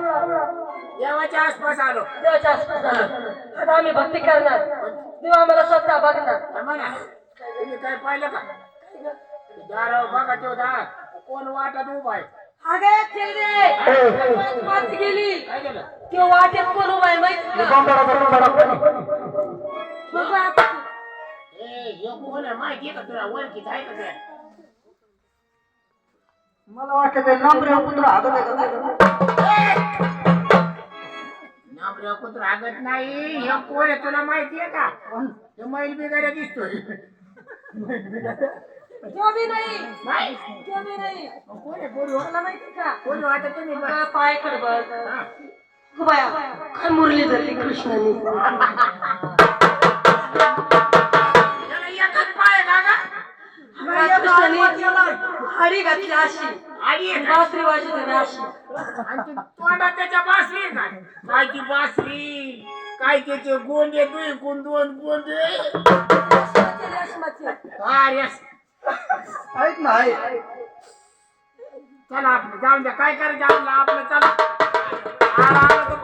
देवाच्या आसपास आलो. देवाच्या आसपास आलो. आता आम्ही भक्ती करणार. देव आम्हाला स्वतः बघणार. तुम्ही काय पाहिलं का? दाराव बघा कोण वाटत उभा आहे? वाटेत कोण आता. ए का तुला? मला नंबर कुत्र हागत नाही. ह्यो कोण आहे तुला माहिती आहे का? तो मैल बिगाड्या दिसतोय. तो बी नाही. नाही. तो बी नाही. मग कोण आहे? कोण मला माहिती का? कोण वाटत तुम्ही बघा, पाय खड बघ हा. गो बाया काय मुरली धरली कृष्णाने? त्याला एकच पाय आहे का गं? बघा, कृष्णाने हाडी घातली अशी. का? बासरी वाजवते ना अशी तू तोंडात त्याच्या बासरी काय? काय ती बासरी? काय त्याचे गोंडे दुई कोण दोन गोंडे अरे ऐक ना ऐक. चला आपलं जाऊन द्या. काय करायचं आपलं? आपलं चला. आला आला तर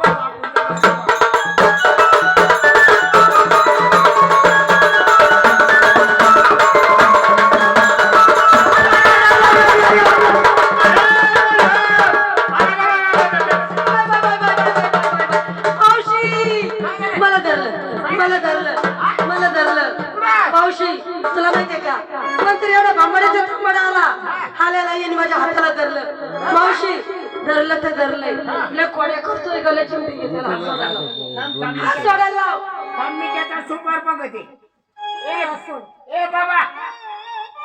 मावशी तुला माहितीये का? कोणतरी एवढा भांबड्याचा तुंबड आला. आल्याला यांनी माझ्या हाताला धरलं. मावशी धरलं तर धरलंय. लय कोड्या करतोय गल्या चिमटी घे त्याला हात सोडायला. थांब, थांब, हात सोडायला लाव. थांब, मी त्याचा सुपर बघते. ए ए बाबा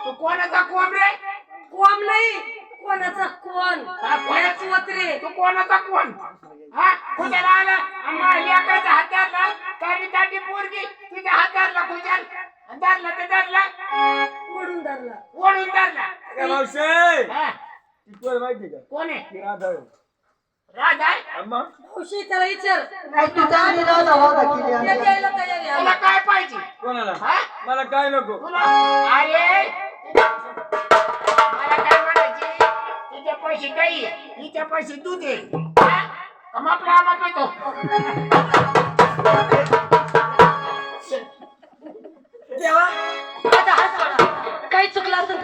तू कोणाचा कोंब रे? कोण नाही कोणाचा कोण? कोणाचा? वत्रे तू कोणाचा कोण? हा खुशाला आला आम्हा लेकराचा हात धरला ताटी ताटी पोरगी तिच्या हात धरला खुशाल धरला तर धरला ओढून धरला ओढून धरला मावशे हा, माहिती का कोण आहे राधा राजा आहे? अम्मा मावशी त्याला विचार नाही तू राधा द्यायला तयार आहे तुला काय पाहिजे कोणाला हा मला काय नको तुला अरे मला काय म्हणायचे तिचे पैसे काही हिचे पैसे तू दे हा? का मापला आम्हा पेतो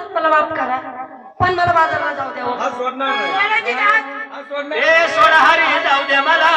मला माफ करा पण मला बाजारला जाऊ द्या हो. सोडणार नाही? हा सोडा हरी जाऊ द्या मला